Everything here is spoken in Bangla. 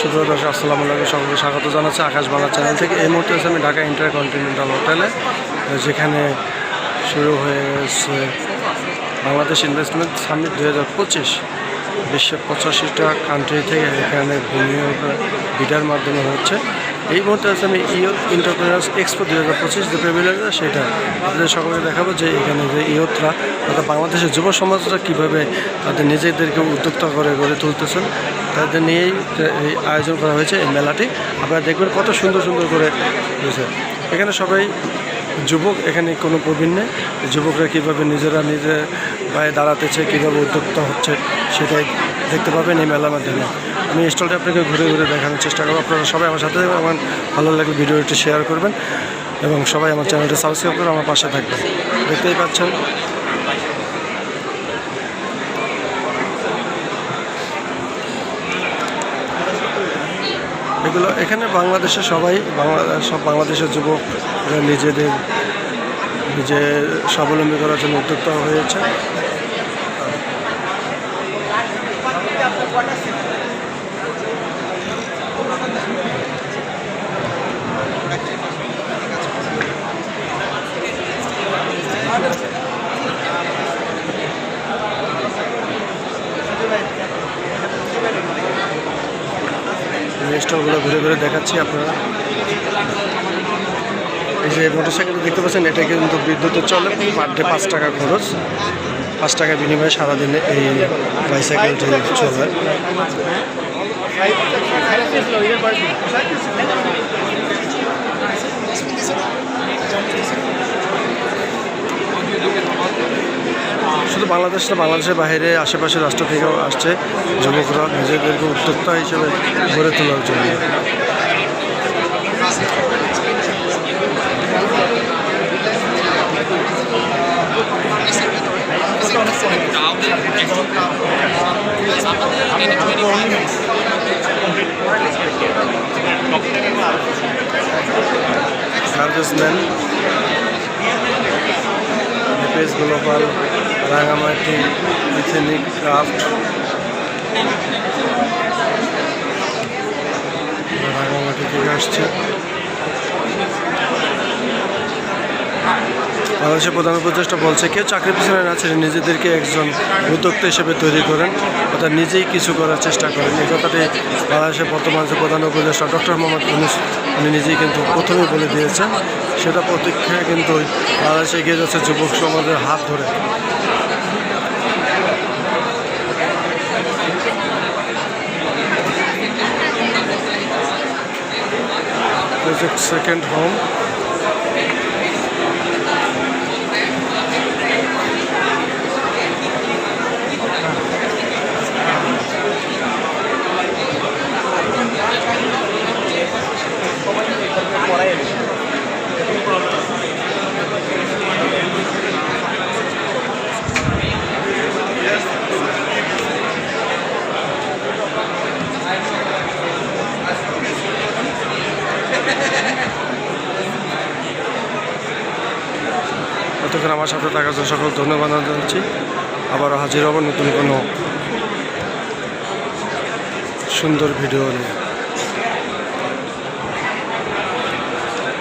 সুপ্রিয় দর্শক, আসসালামু আলাইকুম। সকলকে স্বাগত জানাচ্ছি আকাশ বাংলা চ্যানেল থেকে। এই মুহূর্তে আছে আমি ঢাকা ইন্টার কন্টিনেন্টাল হোটেলে, যেখানে শুরু হয়েছে বাংলাদেশ ইনভেস্টমেন্ট সামিট দু হাজার পঁচিশ। বিশ্বের পঁচাশিটা কান্ট্রি থেকে এখানে বিনিয়োগ বিডার মাধ্যমে হচ্ছে। এই মুহূর্তে আছে আমি ইয়ত ইন্টারপ্রেনার্স এক্সপো দুই হাজার পঁচিশ যে প্যাভিলিয়নটা সেটা। আপনাদের সকলকে দেখাবো যে এখানে যে ইয়তরা, অর্থাৎ বাংলাদেশের যুব সমাজরা কীভাবে তাদের নিজেদেরকে উদ্যোক্তা করে গড়ে তুলতেছেন, তাদের নিয়েই এই আয়োজন করা হয়েছে এই মেলাটি। আপনারা দেখবেন কত সুন্দর সুন্দর করে হয়েছে। এখানে সবাই যুবক, এখানে কোনো প্রবীণ নেই। যুবকরা কীভাবে নিজেরা নিজের পায়ে দাঁড়াতেছে, কীভাবে উদ্যোক্তা হচ্ছে, সেটাই দেখতে পাবেন এই মেলার মাধ্যমে। আমি স্টলটা আপনাকে ঘুরে ঘুরে দেখানোর চেষ্টা করব। আপনারা সবাই আমার সাথে আমার ভালো লাগলে ভিডিওটি শেয়ার করবেন এবং সবাই আমার চ্যানেলটা সাবস্ক্রাইব করে আমার পাশে থাকবেন। দেখতেই পাচ্ছেন। এগুলো এখানে বাংলাদেশে সবাই, বাংলা, সব বাংলাদেশের যুবকরা নিজেদের, নিজে স্বাবলম্বী করার জন্য উদ্যোক্তা হয়েছে। স্টলগুলো ঘুরে ঘুরে দেখাচ্ছি আপনারা। এই যে মোটরসাইকেল দেখতে পাচ্ছেন, এটা কিন্তু বিদ্যুতের চলে, পার ডে পাঁচ টাকা খরচ। পাঁচ টাকা বিনিময়ে সারাদিনে এই বাইসাইকেলটি চলে। শুধু বাংলাদেশ না বাংলাদেশের বাইরে আশেপাশের রাষ্ট্র থেকেও আসছে যুবকরা নিজেদেরকে উদ্যোক্তা হিসেবে গড়ে তোলার জন্য। Serviceman DPS global Rangamati ethnic craft. Rangamati থেকে আসছে। বাংলাদেশের প্রধান উপদেষ্টা বলছে, কেউ চাকরি পিছনে না ছেড়ে নিজেদেরকে একজন উদ্যোক্তা হিসেবে তৈরি করেন, অর্থাৎ নিজেই কিছু করার চেষ্টা করেন। এই কথাটি বাংলাদেশের বর্তমান যে প্রধান উপদেষ্টা ডক্টর মোহাম্মদ ইউনুস, উনি নিজেই কিন্তু প্রথমেই বলে দিয়েছেন। সেটা প্রতীক্ষায় কিন্তু বাংলাদেশে এগিয়ে যাচ্ছে যুবক সমাজের হাত ধরে। second home. এতক্ষণ আমার সাথে থাকার জন্য সকল ধন্যবাদ জানাচ্ছি। আবার হাজির হব নতুন কোনো সুন্দর ভিডিও নিয়ে।